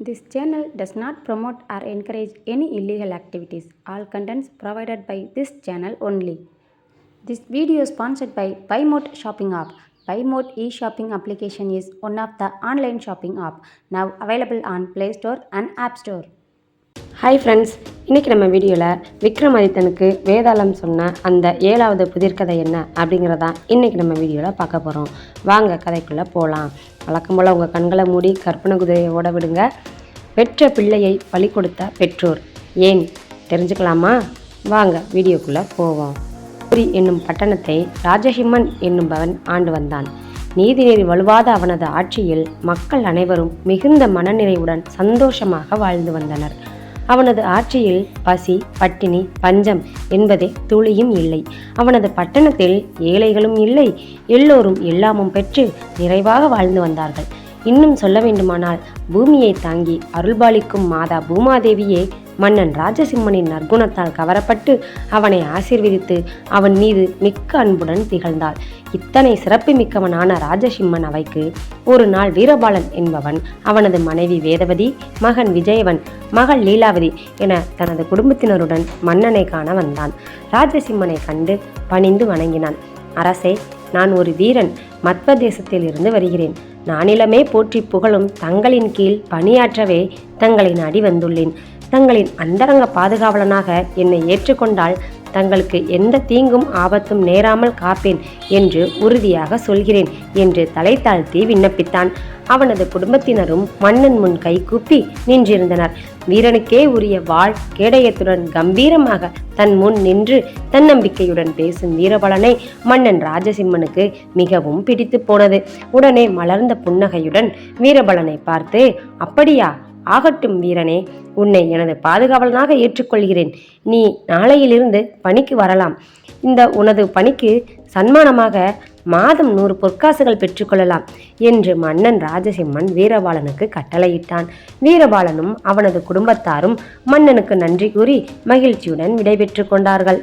This channel does not promote or encourage any illegal activities. All contents provided by this channel only. This video is sponsored by BuyMode Shopping App. BuyMode e-shopping application is one of the online shopping app now available on Play Store and App Store. Hi friends இன்றைக்கி நம்ம வீடியோவில் விக்ரமாதித்தனுக்கு வேதாளம் சொன்ன அந்த ஏழாவது புதிர்கதை என்ன அப்படிங்கிறதான் இன்றைக்கி நம்ம வீடியோவில் பார்க்க போகிறோம் வாங்க கதைக்குள்ளே போகலாம் வழக்கம் போல் உங்கள் கண்களை மூடி கற்பனை குதிரையை ஓட விடுங்க. பெற்ற பிள்ளையை பலி கொடுத்த பெற்றோர். ஏன்? தெரிஞ்சுக்கலாமா? வாங்க வீடியோக்குள்ளே போவோம். புரி என்னும் பட்டணத்தை ராஜஹிம்மன் என்னும்பவன் ஆண்டு வந்தான். நீதிநெறி வலுவாத அவனது ஆட்சியில் மக்கள் அனைவரும் மிகுந்த மனநிறைவுடன் சந்தோஷமாக வாழ்ந்து வந்தனர். அவனது ஆட்சியில் பசி பட்டினி பஞ்சம் என்பதே துளியும் இல்லை. அவனது பட்டணத்தில் ஏழைகளும் இல்லை எல்லோரும் எல்லாமும் பெற்று நிறைவாக வாழ்ந்து வந்தார்கள். இன்னும் சொல்ல வேண்டுமானால் பூமியை தாங்கி அருள்பாலிக்கும் மாதா பூமாதேவியே மன்னன் ராஜசிம்மனின் நற்குணத்தால் கவரப்பட்டு அவனை ஆசிர்வதித்து அவன் மீது மிக்க அன்புடன் திகழ்ந்தாள். இத்தனை சிறப்பு மிக்கவனான ராஜசிம்மன் அவைக்கு ஒரு நாள் வீரபாலன் என்பவன் அவனது மனைவி வேதவதி மகன் விஜயவன் மகள் லீலாவதி என தனது குடும்பத்தினருடன் மன்னனை காண வந்தான். ராஜசிம்மனை கண்டு பணிந்து வணங்கினான். அரசே நான் ஒரு வீரன். மத்வ தேசத்தில் இருந்து வருகிறேன். நானிலமே போற்றி புகழும் தங்களின் கீழ் பணியாற்றவே தங்களை நாடி வந்துள்ளேன். தங்களின் அந்தரங்க பாதுகாவலனாக என்னை ஏற்றுக்கொண்டால் தங்களுக்கு எந்த தீங்கும் ஆபத்தும் நேராமல் காப்பேன் என்று உறுதியாக சொல்கிறேன் என்று தலை தாழ்த்தி விண்ணப்பித்தான். அவனது குடும்பத்தினரும் மன்னன் முன் கை கூப்பி நின்றிருந்தனர். வீரனுக்கே உரிய வாழ் கேடயத்துடன் கம்பீரமாக தன் முன் நின்று தன்னம்பிக்கையுடன் பேசும் வீரபலனை மன்னன் ராஜசிம்மனுக்கு மிகவும் பிடித்து போனது. உடனே மலர்ந்த புன்னகையுடன் வீரபலனை பார்த்து அப்படியா? ஆகட்டும் வீரனே உன்னை எனது பாதுகாவலனாக ஏற்றுக்கொள்கிறேன். நீ நாளையிலிருந்து பணிக்கு வரலாம். இந்த உனது பணிக்கு சன்மானமாக மாதம் நூறு பொற்காசுகள் பெற்றுக்கொள்ளலாம் என்று மன்னன் ராஜசிம்மன் வீரபாலனுக்கு கட்டளையிட்டான். வீரபாலனும் அவனது குடும்பத்தாரும் மன்னனுக்கு நன்றி கூறி மகிழ்ச்சியுடன் விடைபெற்று கொண்டார்கள்.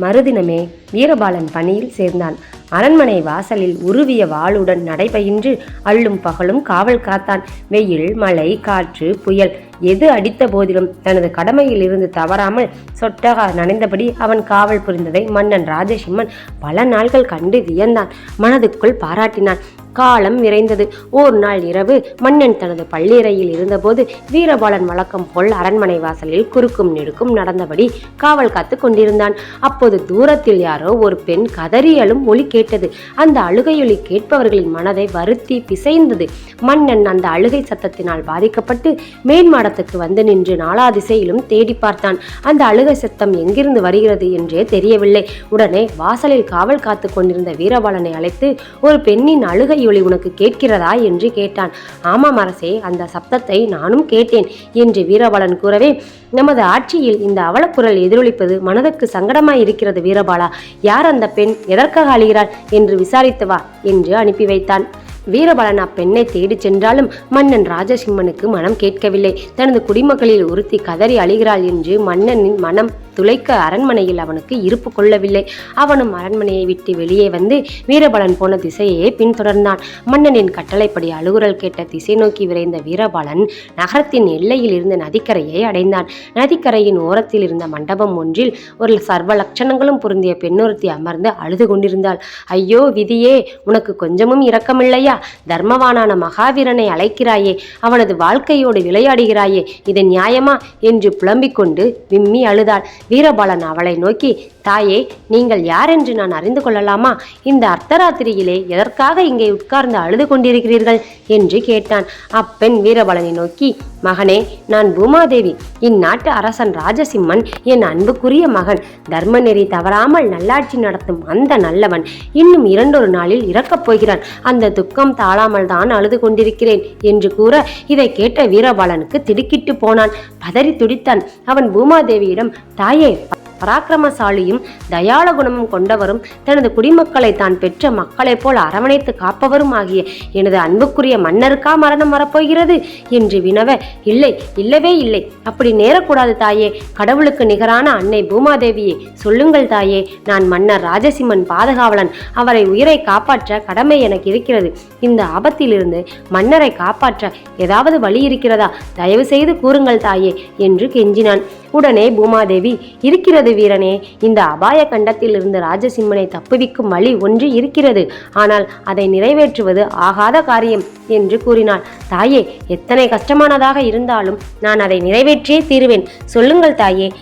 மறுதினமே வீரபாலன் பணியில் சேர்ந்தான். அரண்மனை வாசலில் உருவிய வாளுடன் நடைபயின்று அள்ளும் பகலும் காவல் காத்தான். வெயில் மழை காற்று புயல் எது அடித்த போதிலும் தனது கடமையில் இருந்து தவறாமல் சொட்டக நனைந்தபடி அவன் காவல் புரிந்ததை மன்னன் ராஜசிம்மன் பல நாள்கள் கண்டு வியந்தான். மனதுக்குள் பாராட்டினான். காலம் விரைந்தது ஓர் நாள் இரவு மன்னன் தனது பள்ளியறையில் இருந்தபோது வீரபாலன் வழக்கம் போல் அரண்மனை வாசலில் குறுக்கும் நெடுக்கும் நடந்தபடி காவல் காத்து கொண்டிருந்தான். அப்போது தூரத்தில் யாரோ ஒரு பெண் கதறியலும் ஒலி கேட்டது. அந்த அழுகையொலி கேட்பவர்களின் மனதை வருத்தி பிசைந்தது. மன்னன் அந்த அழுகை சத்தத்தினால் பாதிக்கப்பட்டு மேன்மாடத்துக்கு வந்து நின்று நாலா திசையிலும் தேடி பார்த்தான். அந்த அழுகை சத்தம் எங்கிருந்து வருகிறது என்றே தெரியவில்லை. உடனே வாசலில் காவல் காத்து கொண்டிருந்த வீரபாலனை அழைத்து ஒரு பெண்ணின் அழுகை ஒளி உனக்கு கேட்கிறதா என்று கேட்டான். ஆமாம் அரசே அந்த சப்தத்தை நானும் கேட்டேன் என்று வீரபாலன் கூறவே நமது ஆட்சியில் இந்த அவலக்குரல் எதிரொலிப்பது மனதுக்கு சங்கடமாய் இருக்கிறது வீரபாலா. யார் அந்த பெண்? எதற்காக அழுகிறாள்? என்று விசாரித்து வா என்று அனுப்பி வைத்தான். வீரபாலன் அப்பெண்ணை தேடிச் சென்றாலும் மன்னன் ராஜசிம்மனுக்கு மனம் கேட்கவில்லை. தனது குடிமக்களில் ஒருத்தி கதறி அழுகிறாள் என்று மன்னனின் மனம் துளைக்க அரண்மனையில் அவனுக்கு இருப்பு கொள்ளவில்லை. அவனும் அரண்மனையை விட்டு வெளியே வந்து வீரபாலன் போன திசையே பின்தொடர்ந்தான். மன்னனின் கட்டளைப்படி அழுகுரல் கேட்ட திசை நோக்கி விரைந்த வீரபாலன் நகரத்தின் எல்லையில் இருந்த நதிக்கரையை அடைந்தான். நதிக்கரையின் ஓரத்தில் இருந்த மண்டபம் ஒன்றில் ஒரு சர்வ லட்சணங்களும் பொருந்திய பெண்ணொருத்தி அமர்ந்து அழுது கொண்டிருந்தாள். ஐயோ விதியே உனக்கு கொஞ்சமும் இரக்கமில்லையா? தர்மவானான மகாவீரனை அழைக்கிறாயே அவனது வாழ்க்கையோடு விளையாடுகிறாயே இது நியாயமா? என்று புலம்பிக் கொண்டு விம்மி அழுதாள். வீரபாலன் அவளை நோக்கி தாயே நீங்கள் யார் என்று நான் அறிந்து கொள்ளலாமா? இந்த அர்த்தராத்திரியிலே எதற்காக இங்கே உட்கார்ந்து அழுது கொண்டிருக்கிறீர்கள்? என்று கேட்டான். அப்பெண் வீரபாலனை நோக்கி மகனே நான் பூமாதேவி. இந்நாட்டு அரசன் ராஜசிம்மன் என் அன்புக்குரிய மகன். தர்மநெறி தவறாமல் நல்லாட்சி நடத்தும் அந்த நல்லவன் இன்னும் இரண்டொரு நாளில் இறக்கப் போகிறான். அந்த துக்கம் தாழாமல் தான் அழுது கொண்டிருக்கிறேன் என்று கூற இதை கேட்ட வீரபாலனுக்கு திடுக்கிட்டு போனான். பதறி துடித்தான். அவன் பூமாதேவியிடம் தாயே பராக்கிரமசாலியும் தயாள குணமும் கொண்டவரும் தனது குடிமக்களை தான் பெற்ற மக்களைப் போல் அரவணைத்து காப்பவரும் ஆகிய எனது அன்புக்குரிய மன்னருக்கா மரணம் வரப்போகிறது என்று வினவ இல்லை இல்லவே இல்லை. அப்படி நேரக்கூடாது தாயே. கடவுளுக்கு நிகரான அன்னை பூமாதேவியே சொல்லுங்கள் தாயே. நான் மன்னர் ராஜசிம்மன் பாதுகாவலன். அவரை உயிரை காப்பாற்ற கடமை எனக்கு இருக்கிறது. இந்த ஆபத்திலிருந்து மன்னரை காப்பாற்ற ஏதாவது வழி இருக்கிறதா? தயவு செய்து கூறுங்கள் தாயே என்று கெஞ்சினான். உடனே பூமாதேவி இருக்கிறது. வீரனே. இந்த அபாய கண்டத்திலிருந்து ராஜசிம்மனை தப்புவிக்கும் வழி ஒன்று இருக்கிறது. ஆனால் அதை நிறைவேற்றுவது ஆகாத காரியம் என்று கூறினாள். தாயே எத்தனை கஷ்டமானதாக இருந்தாலும் நான் அதை நிறைவேற்றியே தீருவேன். சொல்லுங்கள் தாயே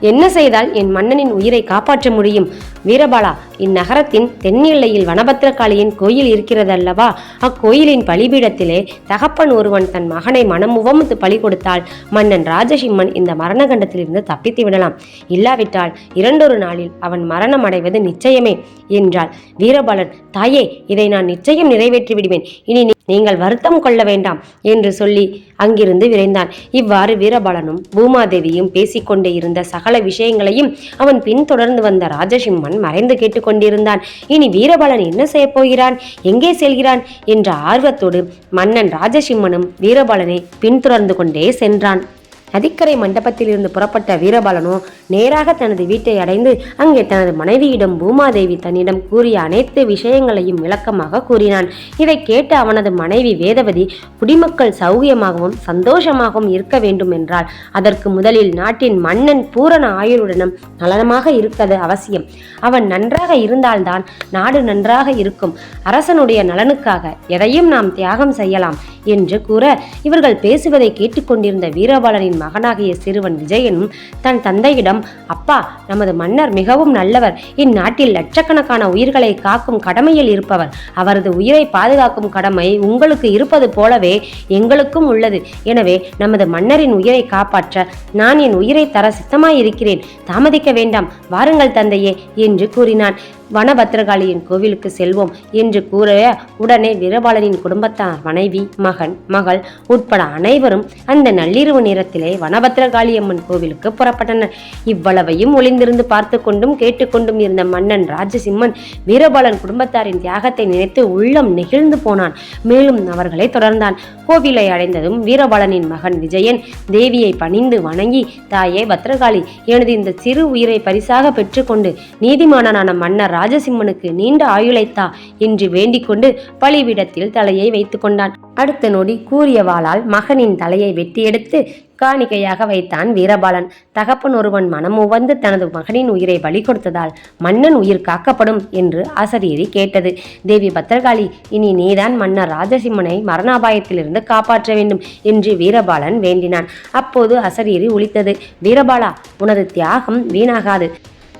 என்ன செய்தால் என் மன்னனின் உயிரை காப்பாற்ற முடியும்? வீரபாலா இந்நகரத்தின் தென்னில்லையில் வனபத்திரகாளியின் கோயில் இருக்கிறதல்லவா? அக்கோயிலின் பலிபீடத்திலே தகப்பன் ஒருவன் தன் மகனை மனமுவமுத்து பலி கொடுத்தால் மன்னன் ராஜசிம்மன் இந்த மரணகண்டத்திலிருந்து தப்பித்து விடலாம். இல்லாவிட்டால் இரண்டொரு நாளில் அவன் மரணம் அடைவது நிச்சயமே என்றாள் வீரபாலன். தாயே இதை நான் நிச்சயம் நிறைவேற்றி விடுவேன். இனி நீங்கள் வருத்தம் கொள்ள வேண்டாம் என்று சொல்லி அங்கிருந்து விரைந்தான். இவ்வாறு வீரபாலனும் பூமாதேவியும் பேசிக்கொண்டே இருந்த சகல விஷயங்களையும் அவன் பின்தொடர்ந்து வந்த ராஜசிம்மன் மறைந்து கேட்டுக்கொண்டிருந்தான். இனி வீரபாலன் என்ன செய்ய போகிறான்? எங்கே செல்கிறான்? என்ற ஆர்வத்தோடு மன்னன் ராஜசிம்மனும் வீரபாலனை பின்தொடர்ந்து கொண்டே சென்றான். நதிக்கரை மண்டபத்திலிருந்து புறப்பட்ட வீரபாலனோ நேராக தனது வீட்டை அடைந்து அங்கே தனது மனைவியிடம் பூமாதேவி தன்னிடம் கூறிய அனைத்து விஷயங்களையும் விளக்கமாக கூறினான். இதை கேட்டு அவனது மனைவி வேதவதி குடிமக்கள் சௌகியமாகவும் சந்தோஷமாகவும் இருக்க வேண்டும் என்றால் அதற்கு முதலில் நாட்டின் மன்னன் பூரண ஆயுளுடனும் நலனமாக இருப்பது அவசியம். அவன் நன்றாக இருந்தால்தான் நாடு நன்றாக இருக்கும். அரசனுடைய நலனுக்காக எதையும் நாம் தியாகம் செய்யலாம் என்று கூற இவர்கள் பேசுவதை கேட்டுக்கொண்டிருந்த வீரபாலனின் மகனாகிய சிறுவன் விஜயனும் தன் தந்தையிடம் அப்பா நமது மன்னர் மிகவும் நல்லவர். இந்நாட்டில் லட்சக்கணக்கான உயிர்களை காக்கும் கடமையில் இருப்பவர். அவரது உயிரை பாதுகாக்கும் கடமை உங்களுக்கு இருப்பது போலவே எங்களுக்கும் உள்ளது. எனவே நமது மன்னரின் உயிரை காப்பாற்ற நான் என் உயிரை தர சித்தமாயிருக்கிறேன். தாமதிக்க வேண்டாம். வாருங்கள் தந்தையே என்று கூறினான். வனபத்திரகாளியின் கோவிலுக்கு செல்வோம் என்று கூற உடனே வீரபாலனின் குடும்பத்தார் மனைவி மகன் மகள் உட்பட அனைவரும் அந்த நள்ளிரவு நேரத்திலே வனபத்திரகாளி அம்மன் கோவிலுக்கு புறப்பட்டனர். இவ்வளவையும் ஒளிந்திருந்து பார்த்து கொண்டும் கேட்டுக்கொண்டும் இருந்த மன்னன் ராஜசிம்மன் வீரபாலன் குடும்பத்தாரின் தியாகத்தை நினைத்து உள்ளம் நெகிழ்ந்து போனான். மேலும் அவர்களை தொடர்ந்தான். கோவிலை அடைந்ததும் வீரபாலனின் மகன் விஜயன் தேவியை பணிந்து வணங்கி தாயே பத்ரகாளி எனது இந்த சிறு உயிரை பரிசாக பெற்றுக்கொண்டு நீதிமானனான மன்னர் ராஜசிம்மனுக்கு நீண்ட ஆயுளைத்தா என்று வேண்டிக்கொண்டு பலிவிடத்தில் தலையை வைத்து கொண்டான். அடுத்த நொடி கூறிய வாளால் மகனின் தலையை வெட்டி எடுத்து காணிக்கையாக வைத்தான் வீரபாலன். தகப்பன் ஒருவன் மனம் உவந்து தனது மகனின் உயிரை பலி கொடுத்ததால் மன்னன் உயிர் காக்கப்படும் என்று அசரீரி கேட்டது. தேவி பத்திரகாளி இனி நீதான் மன்னர் ராஜசிம்மனை மரணாபாயத்திலிருந்து காப்பாற்ற வேண்டும் என்று வீரபாலன் வேண்டினான். அப்போது அசரீரி ஒழித்தது வீரபாலா உனது தியாகம் வீணாகாது.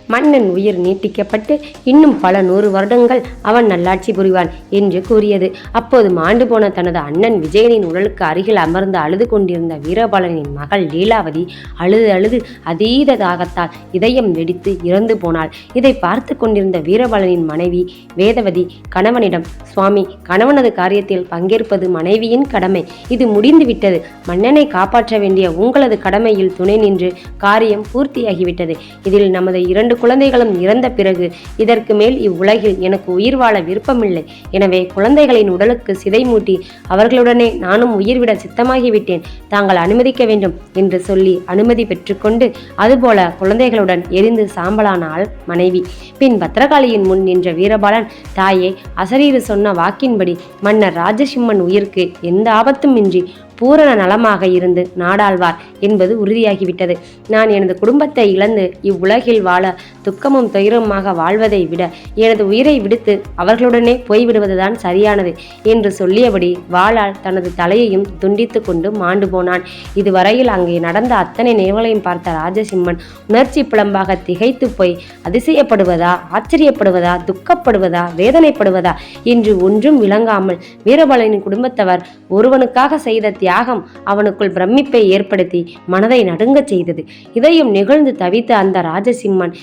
மன்னன் உயிர் நீட்டிக்கப்பட்டு இன்னும் பல நூறு வருடங்கள் அவன் நல்லாட்சி புரிவான் என்று கூறியது. அப்போது மாண்டு போன தனது அண்ணன் விஜயனின் உடலுக்கு அருகில் அமர்ந்து அழுது கொண்டிருந்த வீரபாலனின் மகள் லீலாவதி அழுது அழுது அதீத தாகத்தால் இதயம் வெடித்து இறந்து போனாள். இதை பார்த்து கொண்டிருந்த வீரபாலனின் மனைவி வேதவதி கணவனிடம் சுவாமி கணவனது காரியத்தில் பங்கேற்பது மனைவியின் கடமை. இது முடிந்துவிட்டது. மன்னனை காப்பாற்ற வேண்டிய உங்களது கடமையில் துணை நின்று காரியம் பூர்த்தியாகிவிட்டது. இதில் நமது இரண்டு குழந்தைகளும் இறந்த பிறகு இதற்கு மேல் இவ்வுலகில் எனக்கு உயிர் வாழ விருப்பமில்லை. எனவே குழந்தைகளின் உடலுக்கு சிதை மூட்டி அவர்களுடனே நானும் உயிர் விட சித்தமாகிவிட்டேன். தாங்கள் அனுமதிக்க வேண்டும் என்று சொல்லி அனுமதி பெற்றுக்கொண்டு அதுபோல குழந்தைகளுடன் எரிந்து சாம்பலானாள் மனைவி. பின் பத்ரகாளியின் முன் நின்ற வீரபாலன் தாயே அசரீறு சொன்ன வாக்கின்படி மன்னர் ராஜசிம்மன் உயிருக்கு எந்த ஆபத்தும் இன்றி பூரண நலமாக இருந்து நாடாழ்வார் என்பது உறுதியாகிவிட்டது. நான் எனது குடும்பத்தை இழந்து இவ்வுலகில் வாழ துக்கமும் துயரமாக வாழ்வதை விட எனது உயிரை விடுத்து அவர்களுடனே போய்விடுவதுதான் சரியானது என்று சொல்லியபடி வாளால் தனது தலையையும் துண்டித்து கொண்டு மாண்டு போனான். இதுவரையில் அங்கே நடந்த அத்தனை நிகழ்வுகளையும் பார்த்த ராஜசிம்மன் உணர்ச்சி புலம்பாக திகைத்து போய் அதிசயப்படுவதா? ஆச்சரியப்படுவதா? துக்கப்படுவதா? வேதனைப்படுவதா? என்று ஒன்றும் விளங்காமல் வீரபாலனின் குடும்பத்தவர் ஒருவனுக்காக செய்த தியாகம் அவனுக்குள் பிரமிப்பை ஏற்படுத்தி மனதை நடுங்கச் செய்தது. இதையும் நிகழ்ந்து தவித்த அந்த ராஜசிம்மன்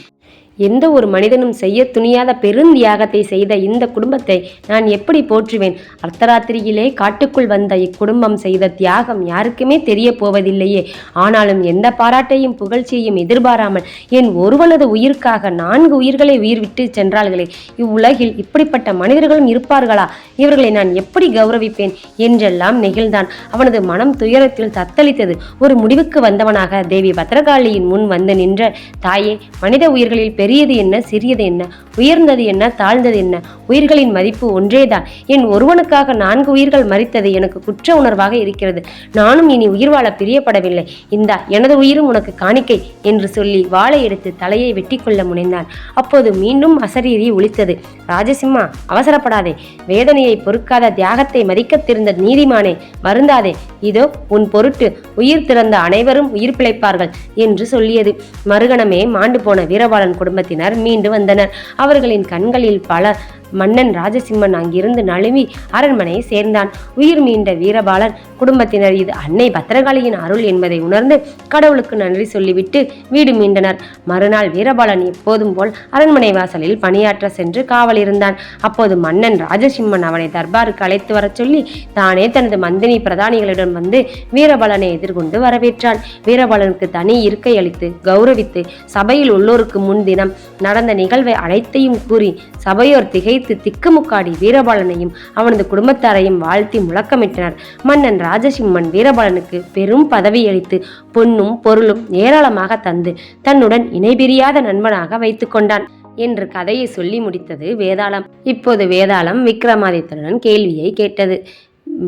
எந்த ஒரு மனிதனும் செய்ய துணியாத பெருந்தியாகத்தை செய்த இந்த குடும்பத்தை நான் எப்படி போற்றுவேன்? அர்த்தராத்திரியிலே காட்டுக்குள் வந்த இக்குடும்பம் செய்த தியாகம் யாருக்குமே தெரிய போவதில்லையே. ஆனாலும் எந்த பாராட்டையும் புகழ்ச்சியையும் எதிர்பாராமல் என் ஒருவனது உயிருக்காக நான்கு உயிர்களை உயிர் விட்டு சென்றார்களே. இவ்வுலகில் இப்படிப்பட்ட மனிதர்களும் இருப்பார்களா? இவர்களை நான் எப்படி கௌரவிப்பேன்? என்றெல்லாம் நெகிழ்ந்தான். அவனது மனம் துயரத்தில் தத்தளித்தது. ஒரு முடிவுக்கு வந்தவனாக தேவி பத்ரகாளியின் முன் வந்து நின்ற தாயே மனித உயிர்களில் பெரியது என்ன சிறியது என்ன உயர்ந்தது என்ன தாழ்ந்தது என்ன உயிர்களின் மதிப்பு ஒன்றேதான். என் ஒருவனுக்காக நான்கு உயிர்கள் மறித்தது எனக்கு குற்ற உணர்வாக இருக்கிறது. நானும் இனி உயிர் வாழ பிரியப்படவில்லை. இந்தா எனது உயிரும் உனக்கு காணிக்கை என்று சொல்லி வாளை எடுத்து தலையை வெட்டிக்கொள்ள முனைந்தான். அப்போது மீண்டும் அசரீரி ஒழித்தது ராஜசிம்மா அவசரப்படாதே. வேதனையை பொறுக்காத தியாகத்தை மதிக்கத் தெரிந்த நீதிமானே வருந்தாதே. இதோ உன் பொருட்டு. உயிர் திறந்த அனைவரும் உயிர் பிழைப்பார்கள் என்று சொல்லியது. மறுகணமே மாண்டு போன வீரபாலன் குடும்பத்தினர் மீண்டு வந்தனர். அவர்களின் கண்களில் பல மன்னன் ராஜசிம்மன் அங்கிருந்து நழுவி அரண்மனையை சேர்ந்தான். உயிர் மீண்ட வீரபாலன் குடும்பத்தினர் இது அன்னை பத்திரகாளியின் அருள் என்பதை உணர்ந்து கடவுளுக்கு நன்றி சொல்லிவிட்டு வீடு மீண்டனர். மறுநாள் வீரபாலன் எப்போதும் போல் அரண்மனை வாசலில் பணியாற்ற சென்று காவல் இருந்தான். அப்போது மன்னன் ராஜசிம்மன் அவனை தர்பாருக்கு அழைத்து வரச் சொல்லி தானே தனது மந்தினி பிரதானிகளிடம் வந்து வீரபாலனை எதிர்கொண்டு வரவேற்றான். வீரபாலனுக்கு தனி இருக்கை அளித்து கௌரவித்து சபையில் உள்ளோருக்கு முன் தினம் நடந்த நிகழ்வை அனைத்தையும் கூறி சபையோர் நினைத்து திக்குமுக்காடி வீரபாலனையும் அவனது குடும்பத்தாரையும் வாழ்த்தி முழக்கமிட்டனர். மன்னன் ராஜசிம்மன் வீரபாலனுக்கு பெரும் பதவியளித்து பொன்னும் பொருளும் ஏராளமாக தந்து தன்னுடன் இணைபிரியாத நண்பனாக வைத்துக் கொண்டான் என்று கதையை சொல்லி முடித்தது வேதாளம். இப்போது வேதாளம் விக்ரமாதித்தனுடன் கேள்வியை கேட்டது.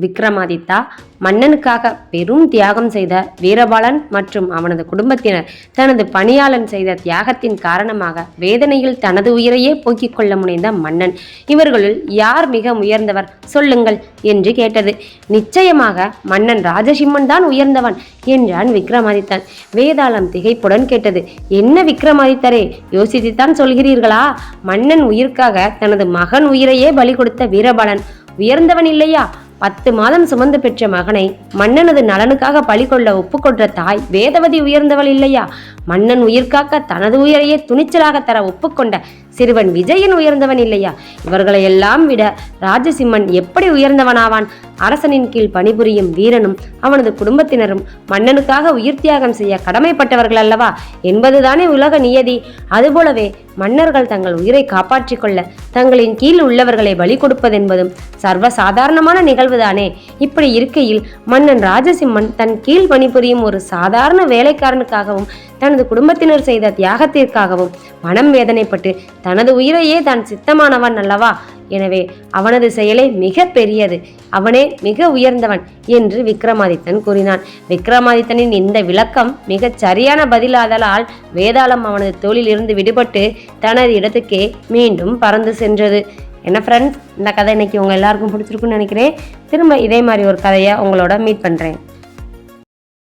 விக்ரமாதித்தா மன்னனுக்காக பெரும் தியாகம் செய்த வீரபாலன் மற்றும் அவனது குடும்பத்தினர் தனது பணியாளன் செய்த தியாகத்தின் காரணமாக வேதனையில் தனது உயிரையே போக்கிக் கொள்ள முனைந்த மன்னன். இவர்களுள் யார் மிக உயர்ந்தவர் சொல்லுங்கள் என்று கேட்டது. நிச்சயமாக மன்னன் ராஜசிம்மன் தான் உயர்ந்தவன் என்றான் விக்ரமாதித்தன். வேதாளம் திகைப்புடன் கேட்டது. என்ன விக்ரமாதித்தரே யோசித்துத்தான் சொல்கிறீர்களா? மன்னன் உயிர்க்காக தனது மகன் உயிரையே பலி கொடுத்த வீரபாலன். உயர்ந்தவன் இல்லையா? பத்து மாதம் சுமந்து பெற்ற மகனை மன்னனது நலனுக்காக பழிகொள்ள ஒப்புக்கொண்ட தாய் வேதவதி உயர்ந்தவள் இல்லையா? மன்னன் உயிர்காக்க தனது உயிரையே துணிச்சலாக தர ஒப்புக்கொண்ட சிறுவன் விஜயன் உயர்ந்தவன் இல்லையா? இவர்களை எல்லாம் விட ராஜசிம்மன் எப்படி உயர்ந்தவனாவான்? அரசனின் கீழ் பணிபுரியும் வீரனும் அவனது குடும்பத்தினரும் மன்னனுக்காக உயிர் தியாகம் செய்ய கடமைப்பட்டவர்கள் அல்லவா? என்பதுதானே உலக நியதி. அதுபோலவே மன்னர்கள் தங்கள் உயிரை காப்பாற்றிக் கொள்ள தங்களின் கீழ் உள்ளவர்களை பலி கொடுப்பதென்பதும் சர்வசாதாரணமான நிகழ்வுதானே. இப்படி இருக்கையில் மன்னன் ராஜசிம்மன் தன் கீழ் பணிபுரியும் ஒரு சாதாரண வேலைக்காரனுக்காகவும் தனது குடும்பத்தினர் செய்த தியாகத்திற்காகவும் மனம் வேதனைப்பட்டு தனது உயிரையே தான் சித்தமானவன் அல்லவா? எனவே அவனது செயலை மிக பெரியது. அவனே மிக உயர்ந்தவன் என்று விக்ரமாதித்தன் கூறினான். விக்ரமாதித்தனின் இந்த விளக்கம் மிகச் சரியான பதிலாதலால் வேதாளம் அவனது தோளிலிருந்து விடுபட்டு தனது இடத்துக்கே மீண்டும் பறந்து சென்றது. என்ன ஃப்ரெண்ட்ஸ் இந்த கதை இன்னைக்கு உங்கள் எல்லாருக்கும் பிடிச்சிருக்குன்னு நினைக்கிறேன். திரும்ப இதே மாதிரி ஒரு கதையை உங்களோட மீட் பண்ணுறேன்